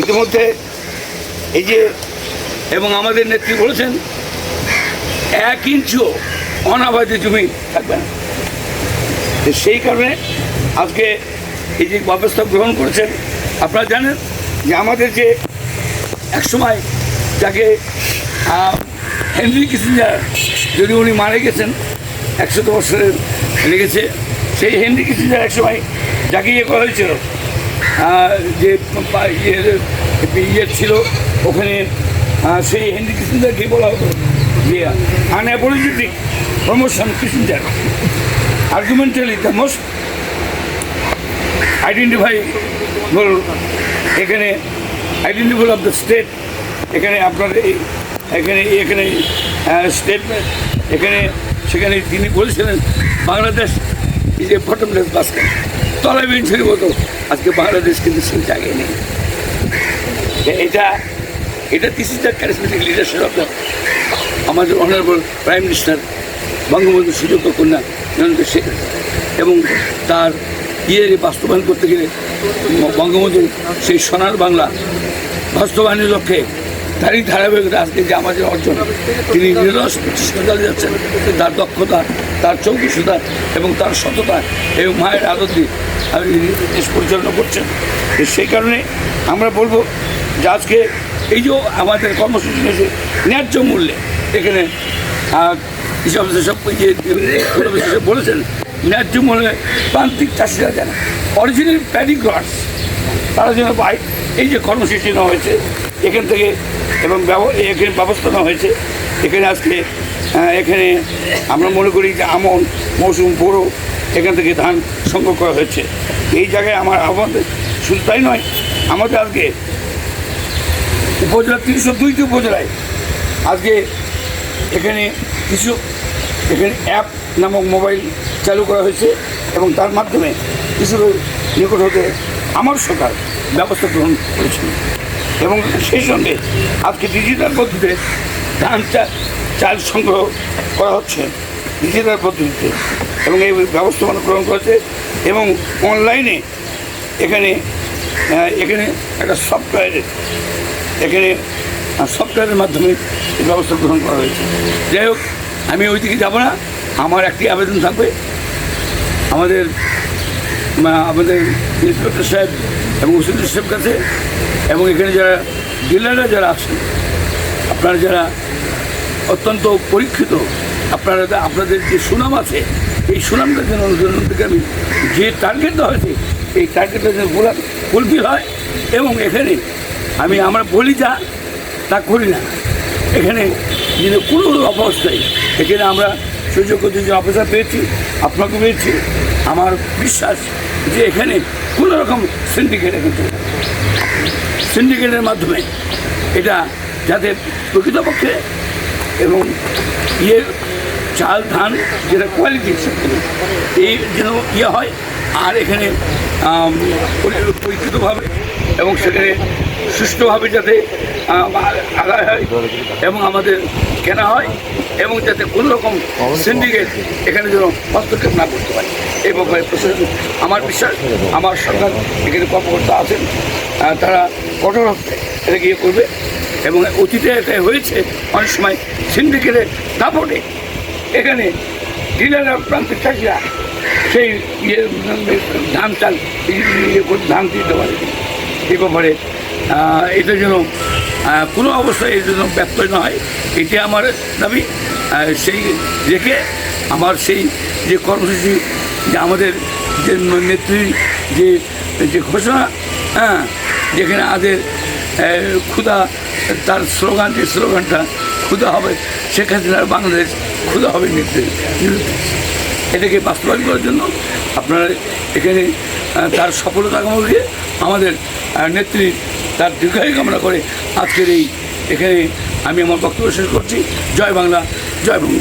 ইতিমধ্যে এই যে, এবং আমাদের নেত্রী বলেছেন, এক ইঞ্চিও অনাবাদী জমি থাকবে না। সেই কারণে আজকে এই যে ব্যবস্থা গ্রহণ করেছেন, আপনারা জানেন যে আমাদের যে একসময় যাকে হেনরি কিসিঞ্জার যদি উনি মারা গেছেন, একশত বছরের লেগেছে, সেই হেনরি কিসিঞ্জার একসময় যাকে ইয়ে করা হয়েছিল যে ইয়ে ইয়ে ছিল, ওখানে সেই হেনরি কিসিঞ্জারকে বলা হতো। যে unapologetic promotion Kissinger arguably the most identify এখানে আইডেন্টিফাই অফ দ্য স্টেট এখানে আপনার এই, এখানে এখানে স্টেটমেন্ট এখানে, সেখানে তিনি বলেছিলেন, বাংলাদেশ এই যে বটমলেস বাস্কেট তলায় বেঞ্চের মতো। আজকে বাংলাদেশ কিন্তু সেই জায়গায় নেই। এটা এটা this is the charismatic leadership of the আমাদের অনারেবল প্রাইম মিনিস্টার বঙ্গবন্ধু সুযোগ্য কন্যা নরেন্দ্র শেখ এবং তার ইয়ে বাস্তবায়ন করতে গেলে বঙ্গবন্ধুর সেই সোনার বাংলা বাস্তবায়নের লক্ষ্যে তারই ধারাবাহিকতা আজকে যে আমাদের অর্জন। তিনি নিরস প্রচেষ্টা চালিয়ে যাচ্ছেন তার দক্ষতা তার চৌকুশতা এবং তার সততা এবং মায়ের আদর দিয়ে আর তিনি দেশ পরিচালনা করছেন। সেই কারণে আমরা বলব যে আজকে এই যে আমাদের কর্মসূচি হয়েছে ন্যায্য মূল্যে এখানে আহ, কৃষি অফিসার সব যে বলেছেন ন্যায্য মূল্যে প্রান্তিক চাষিরা যেন অরিজিনাল প্যাডি ক্রস তারা যেন পায়। এই যে কর্মসূচি নেওয়া হয়েছে এখান থেকে এবং এখানে ব্যবস্থা নেওয়া হয়েছে। এখানে আজকে এখানে আমরা মনে করি যে আমন মৌসুম পুরো এখান থেকে ধান সংগ্রহ করা হয়েছে। এই জায়গায় আমার আমাদের শুধু তাই নয়, আমাদের আজকে উপজেলা তিনশো দুইটি উপজেলায় আজকে এখানে কিছু, এখানে অ্যাপ নামক মোবাইল চালু করা হয়েছে এবং তার মাধ্যমে কিছু নিকট হতে আমার সরকার ব্যবস্থা গ্রহণ করেছিল এবং সেই সঙ্গে আজকে ডিজিটাল পদ্ধতিতে ধান চাল সংগ্রহ করা হচ্ছে ডিজিটাল পদ্ধতিতে। এবং এই ব্যবস্থাপনা গ্রহণ করেছে এবং অনলাইনে এখানে এখানে একটা সফটওয়্যার এখানে সফটওয়্যারের মাধ্যমে এই ব্যবস্থা গ্রহণ করা হয়েছে। যাই হোক, আমি ওই দিকে যাব না। আমার একটি আবেদন থাকবে। আমাদের আমাদের ইন্সপেক্টর সাহেব এবং ওসিডি সাহেব কাছে এবং এখানে যারা ডিলাররা যারা আছেন, আপনারা যারা অত্যন্ত পরীক্ষিত, আপনারা আপনাদের যে সুনাম আছে, এই সুনামটা যেন অনুসরণ থেকে আমি যে টার্গেট দেওয়া হয়েছে, এই টার্গেটটা যেন ফুলফিল হয় এবং এখানে আমি আমরা বলি যা, তা করি না। এখানে যেন কোনো অবস্থায়, এখানে আমরা সুযোগ্য দুজন অফিসার পেয়েছি আপনাকে পেয়েছি আমার বিশ্বাস যে এখানে কোনো রকম সিন্ডিকেট চলবে সিন্ডিকেটের মাধ্যমে এটা যাতে প্রকৃতপক্ষে এবং ইয়ে চাল, ধান, যেটা কোয়ালিটি এই যেন ইয়ে হয়, আর এখানে পরীক্ষিতভাবে এবং সেখানে সুষ্ঠুভাবে যাতে এবং আমাদের কেনা হয় এবং যাতে কোনো রকম সিন্ডিকেট এখানে যেন হস্তক্ষেপ না করতে পারে। এই ব্যাপারে প্রশাসন, আমার বিশ্বাস, আমার সরকার এখানে কর্মকর্তা আছেন তারা কঠোর হস্তে এটাকে ইয়ে করবে এবং অতীতে এটা হয়েছে, অনেক সময় সিন্ডিকেটের দাপটে এখানে ডিলাররা প্রান্তিক চাষিরা সেই ইয়ে ধান চাল ইয়ে ধান দিতে পারে। এই ব্যাপারে এটা যেন কোনো অবস্থায় এর জন্য ব্যর্থ না হয় এটি আমার দাবি। সেই রেখে আমার সেই যে কর্মসূচি যে আমাদের যে নেত্রী যে যে ঘোষণা হ্যাঁ যেখানে আমাদের আহ, ক্ষুধা তার স্লোগান যে স্লোগানটা ক্ষুধা হবে শেখ হাসিনার বাংলাদেশ ক্ষুধা হবে নেত্রী। এটাকে বাস্তবায়ন করার জন্য আপনারা এখানে তার সফলতা কামনা আমাদের নেত্রী তার দীর্ঘায়ু কামনা করে আজকের এই এখানে আমি আমার বক্তব্য শেষ করছি। জয় বাংলা জয় বঙ্গ